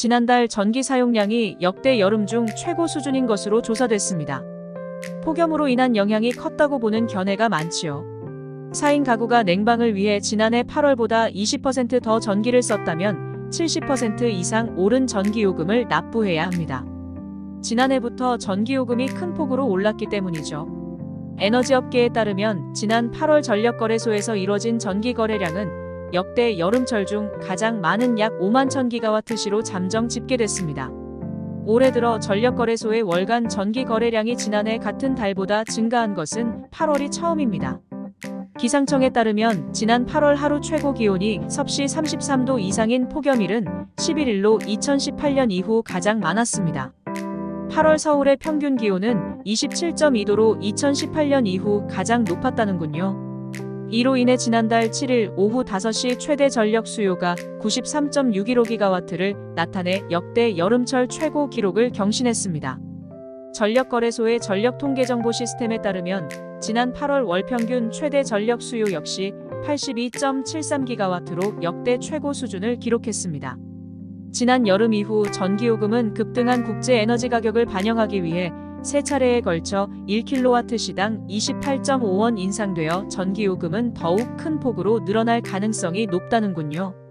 지난달 전기 사용량이 역대 여름 중 최고 수준인 것으로 조사됐습니다. 폭염으로 인한 영향이 컸다고 보는 견해가 많지요. 4인 가구가 냉방을 위해 지난해 8월보다 20%더 전기를 썼다면 70% 이상 오른 전기요금을 납부해야 합니다. 지난해부터 전기요금이 큰 폭으로 올랐기 때문이죠. 에너지업계에 따르면 지난 8월 전력거래소에서 이뤄진 전기 거래량은 역대 여름철 중 가장 많은 약 5만 1000기가와트시로 잠정 집계됐습니다. 올해 들어 전력거래소의 월간 전기 거래량이 지난해 같은 달보다 증가한 것은 8월이 처음입니다. 기상청에 따르면 지난 8월 하루 최고 기온이 섭씨 33도 이상인 폭염일은 11일로 2018년 이후 가장 많았습니다. 8월 서울의 평균 기온은 27.2도로 2018년 이후 가장 높았다는군요. 이로 인해 지난달 7일 오후 5시 최대 전력 수요가 93.615기가와트를 나타내 역대 여름철 최고 기록을 경신했습니다. 전력거래소의 전력통계정보 시스템에 따르면 지난 8월 월 평균 최대 전력 수요 역시 82.73기가와트로 역대 최고 수준을 기록했습니다. 지난 여름 이후 전기요금은 급등한 국제 에너지 가격을 반영하기 위해 세 차례에 걸쳐 1kW시당 28.5원 인상되어 전기요금은 더욱 큰 폭으로 늘어날 가능성이 높다는군요.